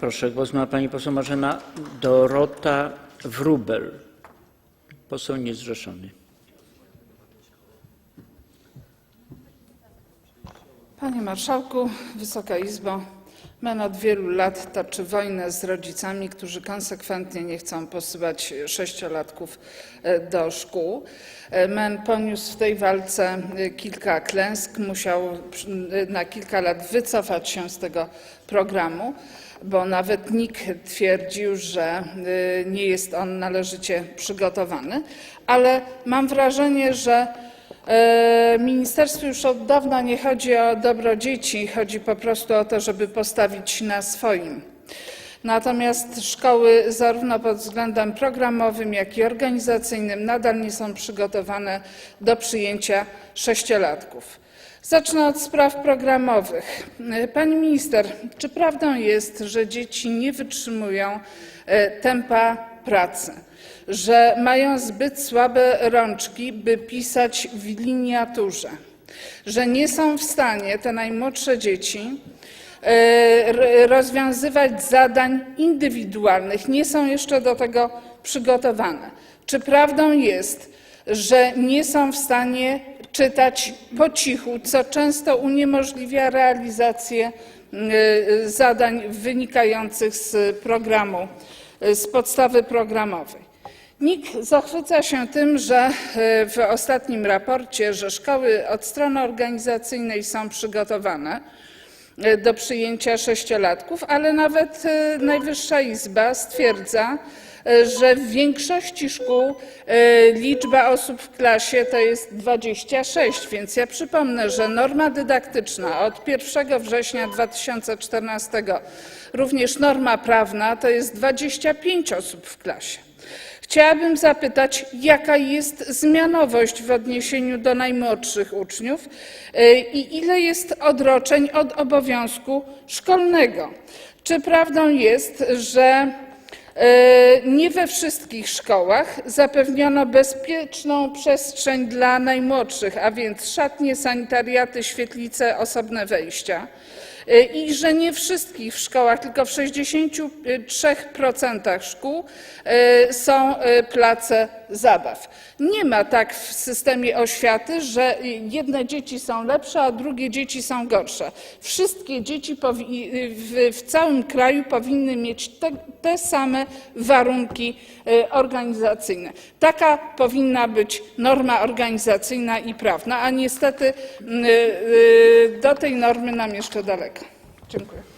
Proszę, głos ma pani poseł Marzena Dorota Wróbel, poseł niezrzeszony. Panie Marszałku, Wysoka Izbo, MEN od wielu lat toczy wojnę z rodzicami, którzy konsekwentnie nie chcą posyłać sześciolatków e, do szkół. E, MEN poniósł w tej walce e, kilka klęsk, musiał na kilka lat wycofać się z tego programu, bo nawet NIK twierdził, że nie jest on należycie przygotowany, ale mam wrażenie, że Ministerstwu już od dawna nie chodzi o dobro dzieci, chodzi po prostu o to, żeby postawić na swoim. Natomiast szkoły zarówno pod względem programowym, jak i organizacyjnym nadal nie są przygotowane do przyjęcia sześciolatków. Zacznę od spraw programowych. E, Pani minister, czy prawdą jest, że dzieci nie wytrzymują e, tempa pracy? że mają zbyt słabe rączki, by pisać w liniaturze, że nie są w stanie te najmłodsze dzieci e, rozwiązywać zadań indywidualnych, nie są jeszcze do tego przygotowane. Czy prawdą jest, że nie są w stanie czytać po cichu, co często uniemożliwia realizację e, zadań wynikających z programu, z podstawy programowej? NIK zachwyca się tym, że e, w ostatnim raporcie, że szkoły od strony organizacyjnej są przygotowane do przyjęcia sześciolatków, ale nawet e, Najwyższa Izba stwierdza, e, że w większości szkół e, liczba osób w klasie to jest 26, więc ja przypomnę, że norma dydaktyczna od 1 września 2014, również norma prawna to jest 25 osób w klasie. Chciałabym zapytać, jaka jest zmianowość w odniesieniu do najmłodszych uczniów y, i ile jest odroczeń od obowiązku szkolnego. Czy prawdą jest, że nie we wszystkich szkołach zapewniono bezpieczną przestrzeń dla najmłodszych, a więc szatnie, sanitariaty, świetlice, osobne wejścia? Y, i że nie wszystkich w szkołach, tylko w 63% szkół y, są place zabaw. Nie ma tak w systemie oświaty, że jedne dzieci są lepsze, a drugie dzieci są gorsze. Wszystkie dzieci w, całym kraju powinny mieć te, te same warunki y, organizacyjne. Taka powinna być norma organizacyjna i prawna, a niestety y, y, do tej normy nam jeszcze daleko. Dziękuję.